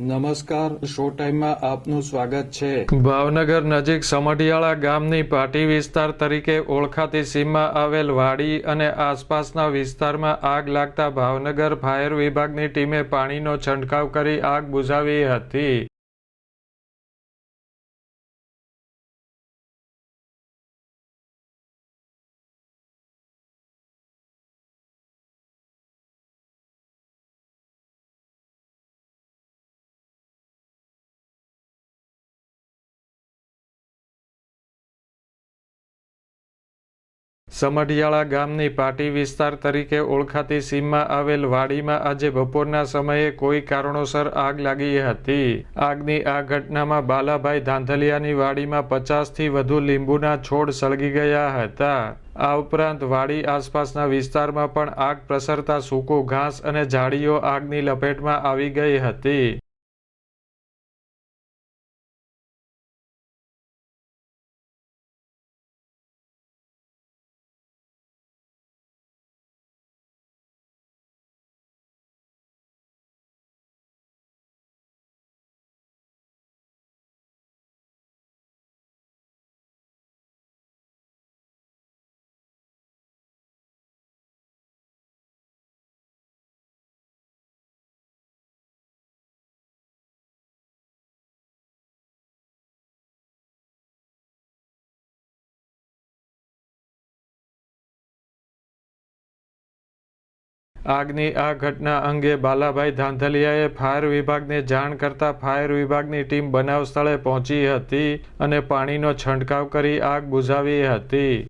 નમસ્કાર, શો ટાઈમમાં આપનું સ્વાગત છે. ભાવનગર નજીક સમઢિયાળા ગામની પાટી વિસ્તાર તરીકે ઓળખાતી સીમમાં આવેલ વાડી અને આસપાસના વિસ્તારમાં આગ લાગતા ભાવનગર ફાયર વિભાગની ટીમે પાણીનો છંટકાવ કરી આગ બુઝાવી હતી. સમઢિયાળા ગામની પાટી વિસ્તાર તરીકે ઓળખાતી સીમમાં આવેલ વાડીમાં આજે બપોરના સમયે કોઈ કારણોસર આગ લાગી હતી. આગની આ ઘટનામાં બાલાભાઈ ધાંધલિયાની વાડીમાં પચાસથી વધુ લીંબુના છોડ સળગી ગયા હતા. આ ઉપરાંત વાડી આસપાસના વિસ્તારમાં પણ આગ પ્રસરતા સૂકું ઘાસ અને ઝાડીઓ આગની લપેટમાં આવી ગઈ હતી. આગની આ ઘટના અંગે બાલાભાઈ ધાંધલિયાએ ફાયર વિભાગને જાણ કરતા ફાયર વિભાગની ટીમ બનાવ સ્થળે પહોંચી હતી અને પાણીનો છંટકાવ કરી આગ બુઝાવી હતી.